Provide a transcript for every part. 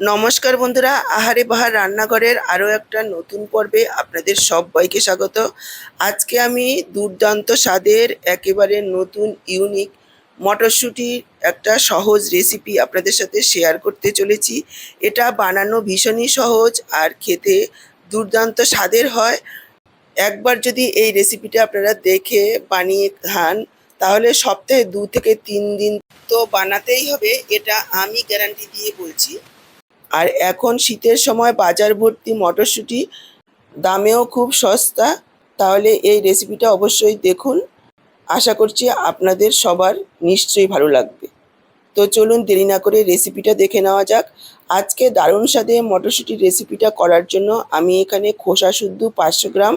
নমস্কার বন্ধুরা, আহারে বাহার রান্নাঘরের আরও একটা নতুন পর্বে আপনাদের সবাইকে স্বাগত। আজকে আমি দুর্দান্ত স্বাদের, একেবারে নতুন ইউনিক মটরশুঁটির একটা সহজ রেসিপি আপনাদের সাথে শেয়ার করতে চলেছি। এটা বানানো ভীষণই সহজ আর খেতে দুর্দান্ত স্বাদের হয়। একবার যদি এই রেসিপিটা আপনারা দেখে বানিয়ে খান, তাহলে সপ্তাহে দু থেকে তিন দিন তো বানাতেই হবে, এটা আমি গ্যারান্টি দিয়ে বলছি। আর এখন শীতের সময় বাজার ভর্তি মটরশুঁটি দামেও খুব সস্তা। তাহলে এই রেসিপিটা অবশ্যই দেখুন। আশা করছি আপনাদের সবার নিশ্চয়ই ভালো লাগবে। তো চলুন দেরি না করে রেসিপিটা দেখে নেওয়া যাক। আজকে দারুণ স্বাদে মটরশুঁটির রেসিপিটা করার জন্য আমি এখানে খোসা শুদ্ধ পাঁচশো গ্রাম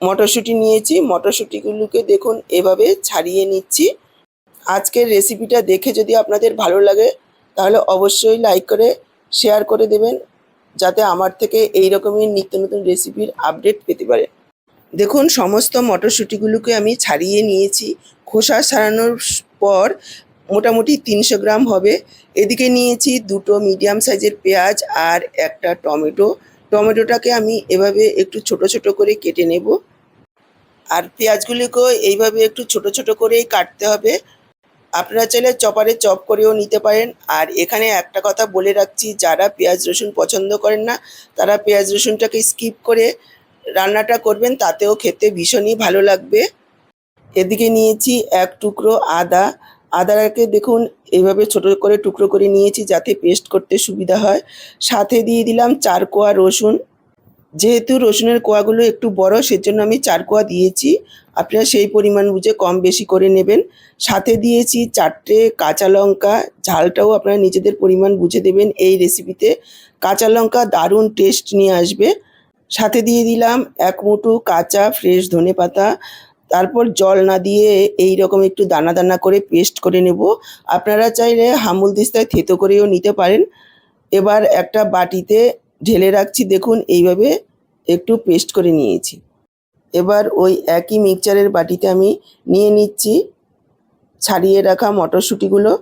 মটরশুঁটি নিয়েছি। মটরশুঁটিগুলোকে দেখুন, এভাবে ছাড়িয়ে নিচ্ছি। আজকের রেসিপিটা দেখে যদি আপনাদের ভালো লাগে, তাহলে অবশ্যই লাইক করে শেয়ার করে দেবেন, যাতে আমার থেকে এই রকমই নিত্য নতুন রেসিপির আপডেট পেতে পারে। দেখুন, সমস্ত মটরশুঁটিগুলোকে আমি ছাড়িয়ে নিয়েছি। খোসা ছাড়ানোর পর মোটামুটি তিনশো গ্রাম হবে। এদিকে নিয়েছি দুটো মিডিয়াম সাইজের পেঁয়াজ আর একটা টমেটো। টমেটোটাকে আমি এভাবে একটু ছোট ছোট করে কেটে নেব। আর পেঁয়াজগুলিকেও এইভাবে একটু ছোট ছোট করেই কাটতে হবে। আপনারা চাইলে চপারে চপ করেও নিতে পারেন। আর এখানে একটা কথা বলে রাখছি, যারা পেঁয়াজ রসুন পছন্দ করেন না, তারা পেঁয়াজ রসুনটাকে স্কিপ করে রান্নাটা করবেন, তাতেও খেতে ভীষণই ভালো লাগবে। এদিকে নিয়েছি এক টুকরো আদা। আদাটাকে দেখুন এইভাবে ছোট করে টুকরো করে নিয়েছি যাতে পেস্ট করতে সুবিধা হয়। সাথে দিয়ে দিলাম চার কোয়া রসুন। যেহেতু রসুনের কোয়াগুলো একটু বড়, সেজন্য আমি চার কোয়া দিয়েছি। আপনারা সেই পরিমাণ বুঝে কম বেশি করে নেবেন। সাথে দিয়েছি চারটে কাঁচা লঙ্কা, ঝালটাও আপনারা নিজেদের পরিমাণ বুঝে দেবেন এই রেসিপিতে কাঁচা লঙ্কা দারুণ টেস্ট নিয়ে আসবে। সাথে দিয়ে দিলাম এক মুঠো কাঁচা ফ্রেশ ধনে পাতা। তারপর জল না দিয়ে এই রকম একটু দানা দানা করে পেস্ট করে নেব। আপনারা চাইলে হামুল দিস্তায় থেতো করেও নিতে পারেন। এবার একটা বাটিতে ঢেলে রাখছি, দেখুন, এইভাবে একটু পেস্ট করে নিয়েছি। এবার ওই একই মিক্সচারের বাটিতে আমি নিয়ে নিচ্ছি, ছাড়িয়ে রাখা মটরশুঁটিগুলো।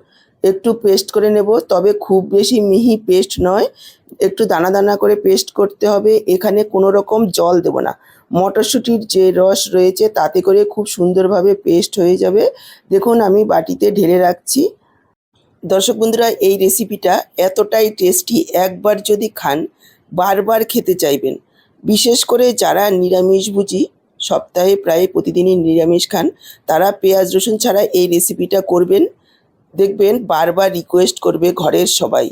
একটু পেস্ট করে নেব, তবে খুব বেশি মিহি পেস্ট নয়, একটু দানা দানা করে পেস্ট করতে হবে, এখানে কোনো রকম জল দেব না। মটরশুঁটির যে রস রয়েছে, তাতে করে খুব সুন্দরভাবে পেস্ট হয়ে যাবে। দেখুন, আমি বাটিতে ঢেলে রাখছি। দর্শক বন্ধুরা, এই রেসিপিটা এতটাই টেস্টি একবার যদি খান, বারবার খেতে চাইবেন। বিশেষ করে যারা নিরামিষভুজি সপ্তাহে প্রায় প্রতিদিনই নিরামিষ খান, তারা পেঁয়াজ, রসুন ছাড়া এই রেসিপিটা করবেন। দেখবেন বারবার রিকোয়েস্ট করবে ঘরের সবাই।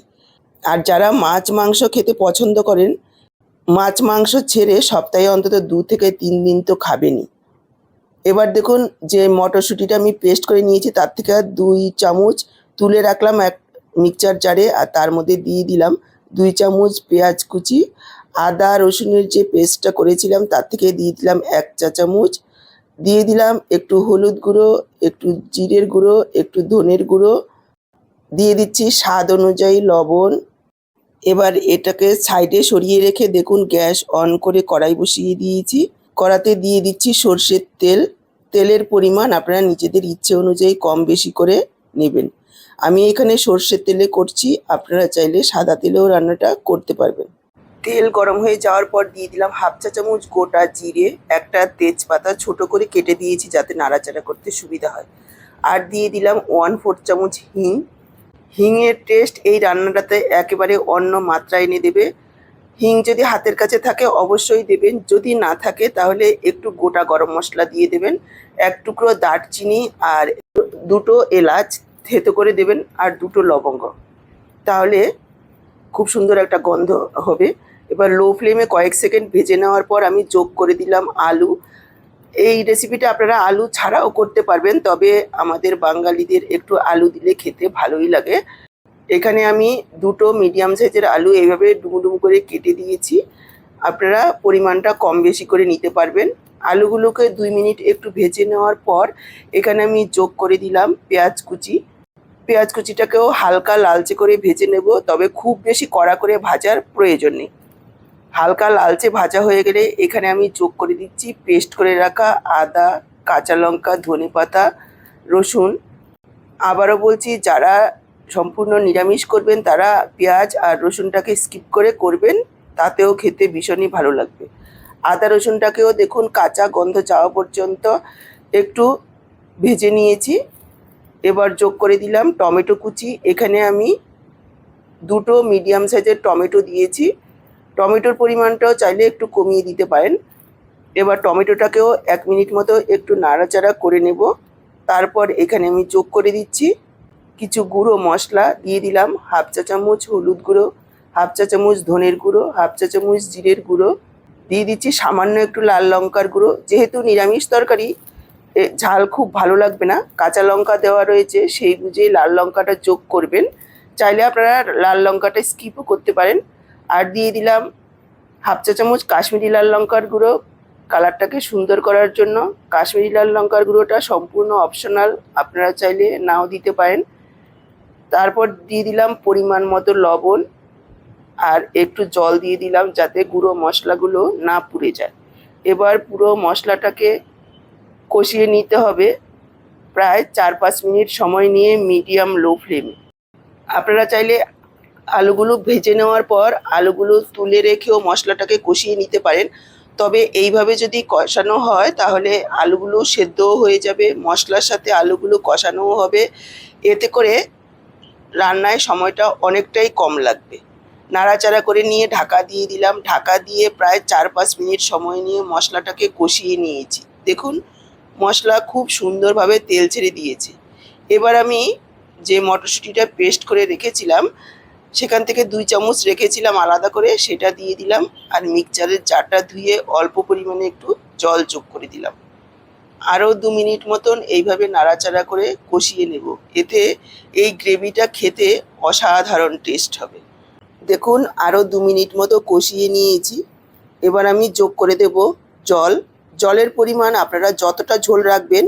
আর যারা মাছ, মাংস খেতে পছন্দ করেন, মাছ, মাংস ছেড়ে সপ্তাহে অন্তত দু থেকে তিন দিন তো খাবেনই। এবার দেখুন যে মটরশুঁটিটা আমি পেস্ট করে নিয়েছি, তার থেকে দুই চামচ তুলে রাখলাম এক মিক্সচার জারে আর তার মধ্যে দিয়ে দিলাম দুই চামচ পেঁয়াজ কুচি, আদা, রসুনের যে পেস্টটা করেছিলাম তার থেকে দিয়ে দিলাম এক চা চামচ, দিয়ে দিলাম একটু হলুদ গুঁড়ো, একটু জিরের গুঁড়ো, একটু ধনের গুঁড়ো, দিয়ে দিচ্ছি স্বাদ অনুযায়ী লবণ। এবার এটাকে সাইডে সরিয়ে রেখে দেখুন গ্যাস অন করে কড়াই বসিয়ে দিয়েছি। কড়াতে দিয়ে দিচ্ছি সর্ষের তেল। তেলের পরিমাণ আপনারা নিজেদের ইচ্ছে অনুযায়ী কম বেশি করে নেবেন। আমি এখানে সর্ষের তেলে করছি। আপনারা চাইলে সাদা তেলেও রান্নাটা করতে পারবেন। তেল গরম হয়ে যাওয়ার পর দিয়ে দিলাম হাফ চা চামচ গোটা জিরে, একটা তেজপাতা ছোট করে কেটে দিয়েছি যাতে নাড়াচাড়া করতে সুবিধা হয়। আর দিয়ে দিলাম ওয়ান ফোর চামচ হিং। হিংয়ের টেস্ট এই রান্নাটাতে একেবারে অন্য মাত্রা এনে দেবে। হিং যদি হাতের কাছে থাকে অবশ্যই দেবেন। যদি না থাকে তাহলে একটু গোটা গরম মশলা দিয়ে দেবেন। এক টুকরো দারচিনি আর দুটো এলাচ থেতো করে দেবেন আর দুটো লবঙ্গ। তাহলে খুব সুন্দর একটা গন্ধ হবে। এবার লো ফ্লেমে কয়েক সেকেন্ড ভেজে নেওয়ার পর আমি যোগ করে দিলাম আলু। এই রেসিপিটা আপনারা আলু ছাড়াও করতে পারবেন, তবে আমাদের বাঙালিদের একটু আলু দিলে খেতে ভালোই লাগে। এখানে আমি দুটো মিডিয়াম সাইজের আলু এইভাবে ডুমু করে কেটে দিয়েছি। আপনারা পরিমাণটা কম বেশি করে নিতে পারবেন। আলুগুলোকে দুই মিনিট একটু ভেজে নেওয়ার পর এখানে আমি যোগ করে দিলাম পেঁয়াজ কুচি। পেঁয়াজ কুচিটাকেও হালকা লালচে করে ভেজে নেব, তবে খুব বেশি কড়া করে ভাজার প্রয়োজন নেই। হালকা লালচে ভাজা হয়ে গেলে এখানে আমি যোগ করে দিচ্ছি পেস্ট করে রাখা আদা, কাঁচা লঙ্কা, ধনে পাতা, রসুন। আবারও বলছি, যারা সম্পূর্ণ নিরামিষ করবেন, তারা পেঁয়াজ আর রসুনটাকে স্কিপ করে করবেন, তাতেও খেতে ভীষণই ভালো লাগবে। আদা রসুনটাকেও দেখুন কাঁচা গন্ধ যাওয়া পর্যন্ত একটু ভেজে নিয়েছি। এবার যোগ করে দিলাম টমেটো কুচি। এখানে আমি দুটো মিডিয়াম সাইজের টমেটো দিয়েছি। টমেটোর পরিমাণটাও চাইলে একটু কমিয়ে দিতে পারেন। এবার টমেটোটাকেও এক মিনিট মতো একটু নাড়াচাড়া করে নেব। তারপর এখানে আমি যোগ করে দিচ্ছি কিছু গুঁড়ো মশলা। দিয়ে দিলাম হাফ চা চামচ হলুদ গুঁড়ো, হাফ চা চামচ ধনের গুঁড়ো, হাফ চা চামচ জিরের গুঁড়ো। দিয়ে দিচ্ছি সামান্য একটু লাল লঙ্কার গুঁড়ো। যেহেতু নিরামিষ তরকারি ঝাল খুব ভালো লাগবে না। কাঁচা লঙ্কা দেওয়া রয়েছে, সেই বুঝে লাল লঙ্কাটা যোগ করবেন। চাইলে আপনারা লাল লঙ্কাটা স্কিপও করতে পারেন। আর দিয়ে দিলাম হাফ চা চামচ কাশ্মীরি লাল লঙ্কার গুঁড়ো। কালারটাকে সুন্দর করার জন্য কাশ্মীরি লাল লঙ্কার গুঁড়োটা সম্পূর্ণ অপশনাল আপনারা চাইলে নাও দিতে পারেন। তারপর দিয়ে দিলাম পরিমাণ মতো লবণ। আর একটু জল দিয়ে দিলাম যাতে গুঁড়ো মশলাগুলো না পুড়ে যায়। এবার পুরো মশলাটাকে কষিয়ে নিতে হবে। প্রায় চার পাঁচ মিনিট সময় নিয়ে মিডিয়াম লো ফ্লেমে। আপনারা চাইলে আলুগুলো ভেজে নেওয়ার পর আলুগুলো তুলে রেখেও মশলাটাকে কষিয়ে নিতে পারেন। তবে এইভাবে যদি কষানো হয়, তাহলে আলুগুলো সেদ্ধও হয়ে যাবে, মশলার সাথে আলুগুলো কষানোও হবে। এতে করে রান্নায় সময়টা অনেকটাই কম লাগবে। নাড়াচাড়া করে নিয়ে ঢাকা দিয়ে দিলাম। ঢাকা দিয়ে প্রায় চার পাঁচ মিনিট সময় নিয়ে মশলাটাকে কষিয়ে নিয়েছি। দেখুন মশলা খুব সুন্দরভাবে তেল ছেড়ে দিয়েছে। এবার আমি যে মটরশুঁটিটা পেস্ট করে রেখেছিলাম, সেখান থেকে দুই চামচ রেখেছিলাম আলাদা করে, সেটা দিয়ে দিলাম আর মিক্সচারের জারটা ধুয়ে অল্প পরিমাণে একটু জল যোগ করে দিলাম। আরও দু মিনিট মতন এইভাবে নাড়াচাড়া করে কষিয়ে নেব। এতে এই গ্রেভিটা খেতে অসাধারণ টেস্ট হবে। দেখুন, আরও দু মিনিট মতো কষিয়ে নিয়েছি। এবার আমি যোগ করে দেব জল। জলের পরিমাণ আপনারা যতটা ঝোল রাখবেন,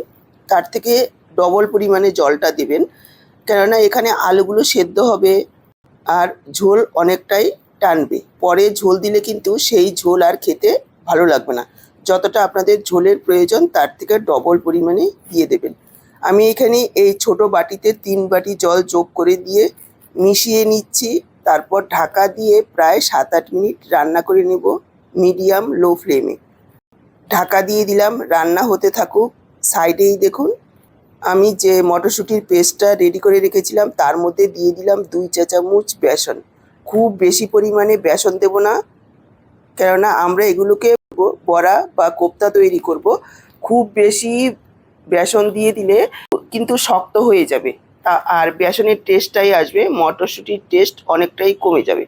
তার থেকে ডবল পরিমাণে জলটা দেবেন। কেননা এখানে আলুগুলো সেদ্ধ হবে আর ঝোল অনেকটাই টানবে। পরে ঝোল দিলে কিন্তু সেই ঝোল আর খেতে ভালো লাগবে না। যতটা আপনাদের ঝোলের প্রয়োজন, তার থেকে ডবল পরিমাণে দিয়ে দেবেন। আমি এখানে এই ছোট বাটিতে তিন বাটি জল যোগ করে দিয়ে মিশিয়ে নিচ্ছি। তারপর ঢাকা দিয়ে প্রায় সাত আট মিনিট রান্না করে নেব মিডিয়াম লো ফ্লেমে। ঢাকা দিয়ে দিলাম, রান্না হতে থাকুক, সাইডেই দেখুন। আমি যে মটরশুঁটির পেস্টটা রেডি করে রেখেছিলাম, তার মধ্যে দিয়ে দিলাম দুই চা চামচ বেসন। খুব বেশি পরিমাণে বেসন দেব না, কেননা আমরা এগুলোকে বড়া বা কোপ্তা তৈরি করব। খুব বেশি বেসন দিয়ে দিলে কিন্তু শক্ত হয়ে যাবে। আর বেসনের টেস্টটাই আসবে, মটরশুঁটির টেস্ট অনেকটাই কমে যাবে।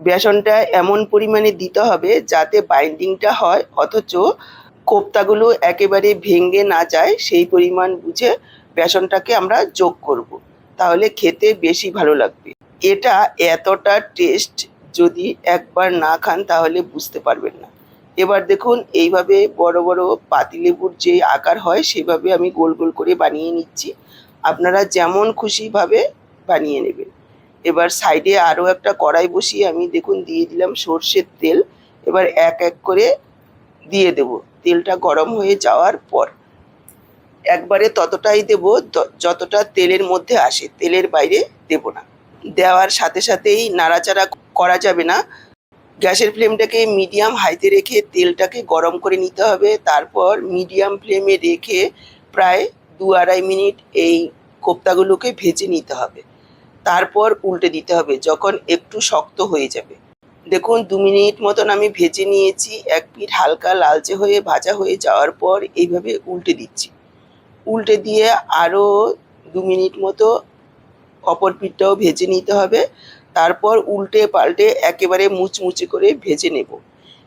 বেসনটা এমন পরিমাণে দিতে হবে যাতে বাইন্ডিংটা হয়, অথচ কোপ্তাগুলো একেবারে ভেঙে না যায়, সেই পরিমাণ বুঝে বেসনটাকে আমরা যোগ করব। তাহলে খেতে বেশি ভালো লাগবে। এটা এতটা টেস্ট যদি একবার না খান, তাহলে বুঝতে পারবেন না। এবার দেখুন, এইভাবে বড় বড় পাতিলেবুর যে আকার হয়, সেভাবে আমি গোল গোল করে বানিয়ে নিচ্ছি। আপনারা যেমন খুশিভাবে বানিয়ে নেবেন। এবার সাইডে আরও একটা কড়াই বসিয়ে আমি দেখুন দিয়ে দিলাম সর্ষের তেল। এবার এক এক করে দিয়ে দেব। তেলটা গরম হয়ে যাওয়ার পর একবারে ততটাই দেব যতটা তেলের মধ্যে আসে। তেলের বাইরে দেব না। দেওয়ার সাথে সাথেই নাড়াচাড়া করা যাবে না। গ্যাসের ফ্লেমটাকে মিডিয়াম হাইতে রেখে তেলটাকে গরম করে নিতে হবে। তারপর মিডিয়াম ফ্লেমে রেখে প্রায় দু আড়াই মিনিট এই কোপ্তাগুলোকে ভেজে নিতে হবে। তারপর উল্টে দিতে হবে, যখন একটু শক্ত হয়ে যাবে। দেখুন, দু মিনিট মতন আমি ভেজে নিয়েছি, এক পিঠ হালকা লালচে হয়ে ভাজা হয়ে যাওয়ার পর এইভাবে উল্টে দিচ্ছি। উল্টে দিয়ে আরও দু মিনিট মতো অপর পিঠটাও ভেজে নিতে হবে, তারপর উল্টে পাল্টে একেবারে মুচমুচে করে ভেজে নেব।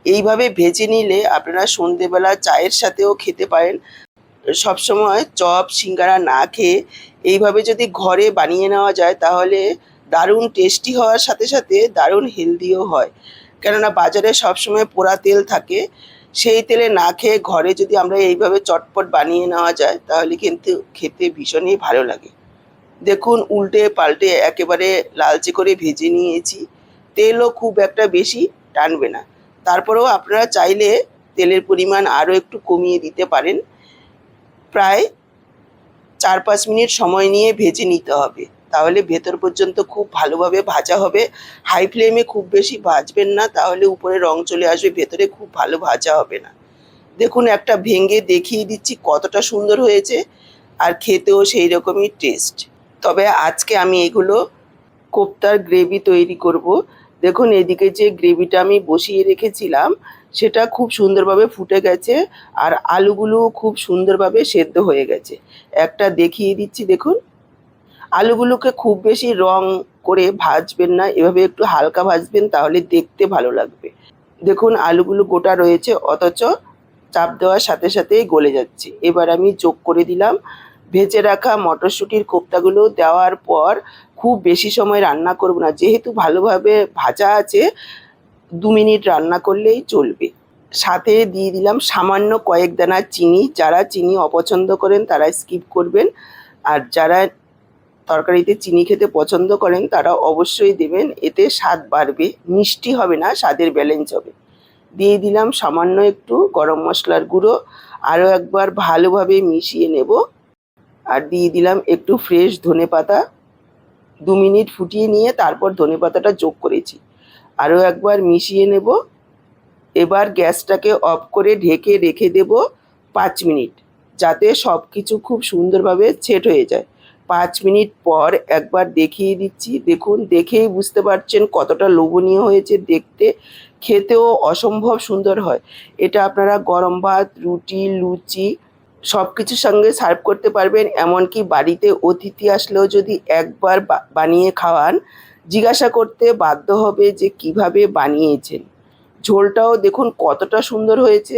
এইভাবে ভেজে নিলে আপনারা সন্ধেবেলা চায়ের সাথেও খেতে পারেন সবসময় চপ, সিঙ্গারা না খেয়ে এইভাবে যদি ঘরে বানিয়ে নেওয়া যায়, তাহলে দারুণ টেস্টি হওয়ার সাথে সাথে দারুণ হেলদিও হয়। কেননা বাজারে সবসময় পোড়া তেল থাকে, সেই তেলে না খেয়ে ঘরে যদি আমরা এইভাবে চটপট বানিয়ে নেওয়া যায়, তাহলে কিন্তু খেতে ভীষণই ভালো লাগে। দেখুন, উল্টে পাল্টে একেবারে লালচে করে ভেজে নিয়েছি। তেলও খুব একটা বেশি টানবে না। তারপরেও আপনারা চাইলে তেলের পরিমাণ আরও একটু কমিয়ে দিতে পারেন। প্রায় চার পাঁচ মিনিট সময় নিয়ে ভেজে নিতে হবে। তাহলে ভেতর পর্যন্ত খুব ভালোভাবে ভাজা হবে। হাই ফ্লেমে খুব বেশি ভাজবেন না, তাহলে উপরে রং চলে আসবে, ভেতরে খুব ভালো ভাজা হবে না। দেখুন, একটা ভেঙে দেখিয়ে দিচ্ছি কতটা সুন্দর হয়েছে আর খেতেও সেই রকমই টেস্ট তবে আজকে আমি এগুলো কোপ্তার গ্রেভি তৈরি করব। দেখুন, এদিকে যে গ্রেভিটা আমি বসিয়ে রেখেছিলাম সেটা খুব সুন্দরভাবে ফুটে গেছে আর আলুগুলো খুব সুন্দরভাবে সেদ্ধ হয়ে গেছে। একটা দেখিয়ে দিচ্ছি, দেখুন। আলুগুলোকে খুব বেশি রং করে ভাজবেন না, এভাবে একটু হালকা ভাজবেন তাহলে দেখতে ভালো লাগবে। দেখুন, আলুগুলো গোটা রয়েছে, অথচ চাপ দেওয়ার সাথে সাথেই গলে যাচ্ছে। এবার আমি যোগ করে দিলাম। ভেজে রাখা মটরশুঁটির কোপ্তাগুলো দেওয়ার পর খুব বেশি সময় রান্না করব না। যেহেতু ভালোভাবে ভাজা আছে দু মিনিট রান্না করলেই চলবে। সাথে দিয়ে দিলাম সামান্য কয়েক দানা চিনি। যারা চিনি অপছন্দ করেন তারা স্কিপ করবেন। আর যারা তরকারিতে চিনি খেতে পছন্দ করেন তারা অবশ্যই দেবেন। এতে স্বাদ বাড়বে। মিষ্টি হবে না, স্বাদের ব্যালেন্স হবে। দিয়ে দিলাম সামান্য একটু গরম মশলার গুঁড়ো। আরও একবার ভালোভাবে মিশিয়ে নেব। আর দিয়ে দিলাম একটু ফ্রেশ ধনে পাতা দু মিনিট ফুটিয়ে নিয়ে তারপর ধনে পাতাটা যোগ করেছি। আরও একবার মিশিয়ে নেব। এবার গ্যাসটাকে অফ করে ঢেকে রেখে দেব পাঁচ মিনিট, যাতে সব কিছু খুব সুন্দরভাবে সেট হয়ে যায়। পাঁচ মিনিট পর একবার দেখিয়ে দিচ্ছি। দেখুন, দেখেই বুঝতে পারছেন কতটা লোভনীয় হয়েছে দেখতে। খেতেও অসম্ভব সুন্দর হয়। এটা আপনারা গরম ভাত, রুটি, লুচি সব কিছুর সঙ্গে সার্ভ করতে পারবেন। এমনকি বাড়িতে অতিথি আসলেও যদি একবার বানিয়ে খাওয়ান জিজ্ঞাসা করতে বাধ্য হবে যে কীভাবে বানিয়েছেন। ঝোলটাও দেখুন কতটা সুন্দর হয়েছে।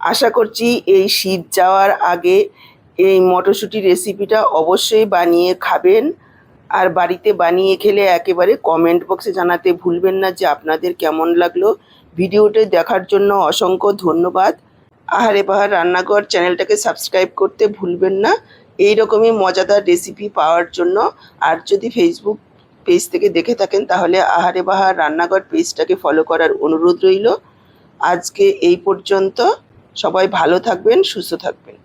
আশা করছি এই শীত যাওয়ার আগে এই মটরশুঁটি রেসিপিটা অবশ্যই বানিয়ে খাবেন। আর বাড়িতে বানিয়ে খেলে একেবারে কমেন্ট বক্সে জানাতে ভুলবেন না যে আপনাদের কেমন লাগল। ভিডিওটি দেখার জন্য অসংখ্য ধন্যবাদ। আহারে বাহার রান্নাঘর চ্যানেলটাকে সাবস্ক্রাইব করতে ভুলবেন না। এই রকমই মজাদার রেসিপি পাওয়ার জন্য। আর যদি ফেসবুক পেজ থেকে দেখে থাকেন, তাহলে আহারে বাহার রান্নাঘর পেজটাকে ফলো করার অনুরোধ রইল। আজকে এই পর্যন্ত সবাই ভালো থাকবেন, সুস্থ থাকবেন।